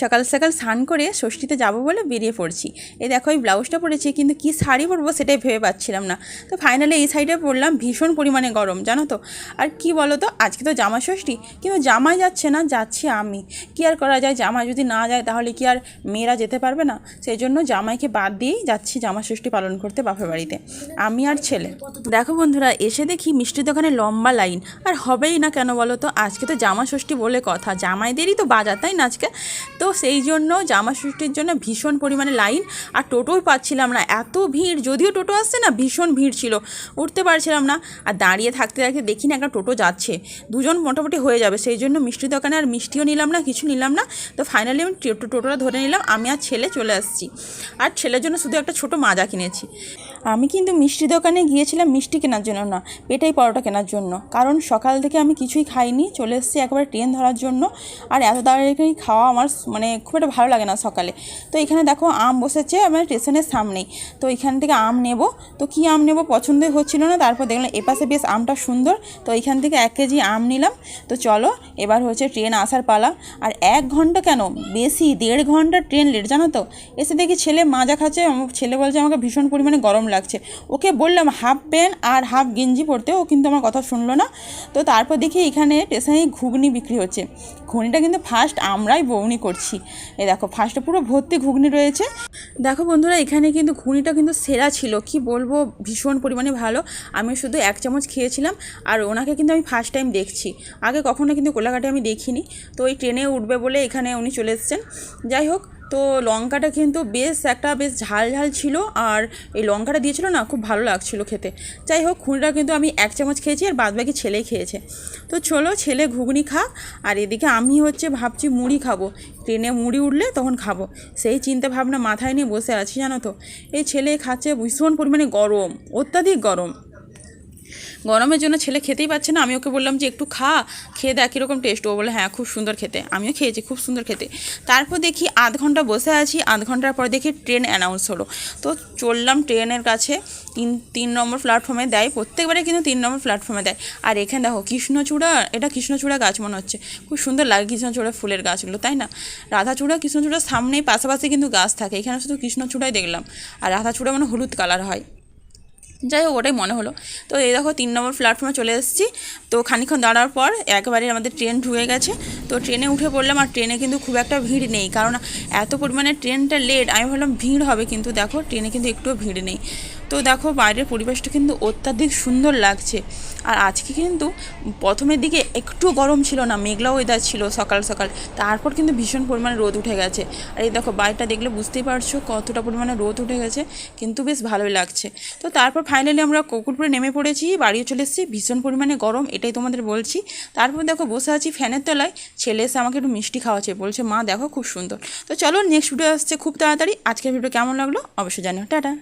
সকাল সকাল স্নান করে ষষ্ঠীতে যাব বলে বেরিয়ে পড়ছি। এই দেখো, এই ব্লাউজটা পরেছি, কিন্তু কি শাড়ি পরবো সেটাই ভেবে পাচ্ছিলাম না। তো ফাইনালি এই সাইডে পরলাম, ভীষণ পরিমাণে গরম, জানো তো। আর কি বলো তো আজকে তো জামা ষষ্ঠী, কিন্তু জামাই যাচ্ছে না, যাচ্ছি আমি। কি আর করা যায় জামা যদি না যায় তাহলে কি আর মেয়েরা যেতে পারবে না? সেই জন্য জামাইকে বাদ দিয়েই যাচ্ছি জামা ষষ্ঠী পালন করতে বাপের বাড়িতে। আমি আর ছেলে। দেখো বন্ধুরা, এসে দেখি মিষ্টির দোকানে লম্বা লাইন। আর হবেই না কেন বলো তো আজকে তো জামা ষষ্ঠী বলে কথা, জামাইদেরই তো বাজার, তাই না আজকে? তো সেই জন্য জামা ষষ্ঠীর জন্য ভীষণ পরিমাণে লাইন। আর টোটোই পাচ্ছিলাম না। এত ভিড়, যদিও টোটো আসছে না, ভীষণ ভিড় ছিল। উঠতে পারছিলাম না। আর দাঁড়িয়ে থাকতে থাকতে দেখি না একটা টোটো যাচ্ছে। দুজন মোটামুটি হয়ে যাবে। সেই জন্য মিষ্টির দোকানে আর মিষ্টিও নিলাম না, কিছু নিলাম না। তো ফাইনালি আমি টোটোটা ধরে নিলাম। আমি আর ছেলে চলে আসছি। আর ছেলের জন্য শুধু একটা ছোটো মাজা কিনেছি। আমি কিন্তু মিষ্টি দোকানে গিয়েছিলাম মিষ্টি কেনার জন্য না, পেটাই পরোটা কেনার জন্য। কারণ সকাল থেকে আমি কিছুই খাইনি, চলে এসেছি একবার ট্রেন ধরার জন্য। আর এত তাড়াতাড়ি খাওয়া আমার মানে খুব একটা ভালো লাগে না সকালে। তো এখানে দেখো আম বসেছে আমার স্টেশনের সামনেই। তো এখান থেকে আম নেব। তো কী আম নেব পছন্দই হচ্ছিল না, তারপর দেখলাম এপাশে বেশ আমটা সুন্দর। তো এখান থেকে এক কেজি আম নিলাম। তো চলো, এবার হচ্ছে ট্রেন আসার পালা। আর এক ঘণ্টা কেন? বেশি, দেড় ঘণ্টা ট্রেন লেট, জানো তো? এসে দেখি ছেলে মাজা খাচ্ছে, ছেলে বলছে আমাকে ভীষণ পরিমাণে গরম লাগছে। ওকে বললাম, হাফ প্যান্ট আর হাফ গেঞ্জি পরতে। ও কিন্তু আমার কথা শুনলো না। তো তারপর দেখি এখানে স্টেশনে ঘুগনি বিক্রি হচ্ছে। ঘুগনিটা কিন্তু ফার্স্ট আমরাই বৌনি করছি। এই দেখো ফার্স্টে পুরো ভর্তি ঘুগনি রয়েছে। দেখো বন্ধুরা, এখানে কিন্তু ঘুগনিটা কিন্তু সেরা ছিল। কি বলব, ভীষণ পরিমাণে ভালো। আমি শুধু এক চামচ খেয়েছিলাম আর ওনাকে কিন্তু আমি ফার্স্ট টাইম দেখছি। আগে কখনো কিন্তু কোলাঘাটে আমি দেখিনি। তো ওই ট্রেনে উঠবে বলে এখানে উনি চলে এসেছেন। যাই হোক তো লঙ্কাটা কিন্তু বেশ একটা বেশ ঝাল ঝাল ছিল আর এই লঙ্কাটা দিয়েছিল না খুব ভালো লাগছিল খেতে। যাই হোক খুঁড়িটা কিন্তু আমি এক চামচ খেয়েছি আর বাদ বাকি ছেলেই খেয়েছে। তো চলো ছেলে ঘুগনি খা আর এদিকে আমি হচ্ছে ভাবছি মুড়ি খাব। ট্রেনে মুড়ি উঠলে তখন খাব। সেই চিন্তা ভাবনা মাথায় নিয়ে বসে আছি জানো তো। এই ছেলে খাচ্ছে ভীষণ পরিমাণে গরম, অত্যাধিক গরম। গরমের জন্য ছেলে খেতেই পাচ্ছে না। আমি ওকে বললাম যে, একটু খা, খেয়ে দেখ কীরকম টেস্ট ও বলে হ্যাঁ খুব সুন্দর খেতে। আমিও খেয়েছি, খুব সুন্দর খেতে। তারপর দেখি আধ ঘণ্টা বসে আছি। আধ ঘণ্টার পর দেখি ট্রেন অ্যানাউন্স হলো। তো চললাম ট্রেনের কাছে। তিন তিন নম্বর প্ল্যাটফর্মে দেয়। প্রত্যেকবারে কিন্তু তিন নম্বর প্ল্যাটফর্মে দেয়। আর এখানে দেখো, কৃষ্ণচূড়া, এটা কৃষ্ণচূড়া গাছ মনে হচ্ছে। খুব সুন্দর লাগে কৃষ্ণচূড়া ফুলের গাছগুলো, তাই না? রাধাচূড়া, কৃষ্ণচূড়ার সামনেই পাশাপাশি কিন্তু গাছ থাকে। এখানে শুধু কৃষ্ণচূড়াই দেখলাম। আর রাধাচূড়া মানে হলুদ কালার হয়। যাই হোক, ওটাই মনে হলো। তো এই দেখো, তিন নম্বর প্ল্যাটফর্মে চলে এসেছি। তো খানিক্ষণ দাঁড়ার পর একবারে আমাদের ট্রেন ঢুকে গেছে। তো ট্রেনে উঠে পড়লাম, আর ট্রেনে কিন্তু খুব একটা ভিড় নেই। কারণ এত পরিমাণে ট্রেনটা লেট আমি ভাবলাম ভিড় হবে, কিন্তু দেখো ট্রেনে কিন্তু একটুও ভিড় নেই। তো দেখো বাইরের পরিবেশটা কিন্তু অত্যাধিক সুন্দর লাগছে। আর আজকে কিন্তু প্রথমের দিকে একটু গরম ছিল না মেঘলা ওয়েদার ছিল সকাল সকাল। তারপর কিন্তু ভীষণ পরিমাণে রোদ উঠে গেছে। আর এই দেখো বাইরটা দেখলে বুঝতেই পারছ কতটা পরিমাণে রোদ উঠে গেছে, কিন্তু বেশ ভালোই লাগছে। তো তারপর ফাইনালি আমরা কুকুরপুরে নেমে পড়েছি বাড়িও চলে এসেছি, ভীষণ পরিমাণে গরম, এটাই তোমাদের বলছি। তারপর দেখো বসে আছি ফ্যানের তলায়, ছেলে এসে আমাকে একটু মিষ্টি খাওয়াচ্ছে, বলছে, মা, দেখো খুব সুন্দর। তো চলো নেক্সট ভিডিও আসছে খুব তাড়াতাড়ি, আজকের ভিডিও কেমন লাগল অবশ্যই জানিও। টাটা।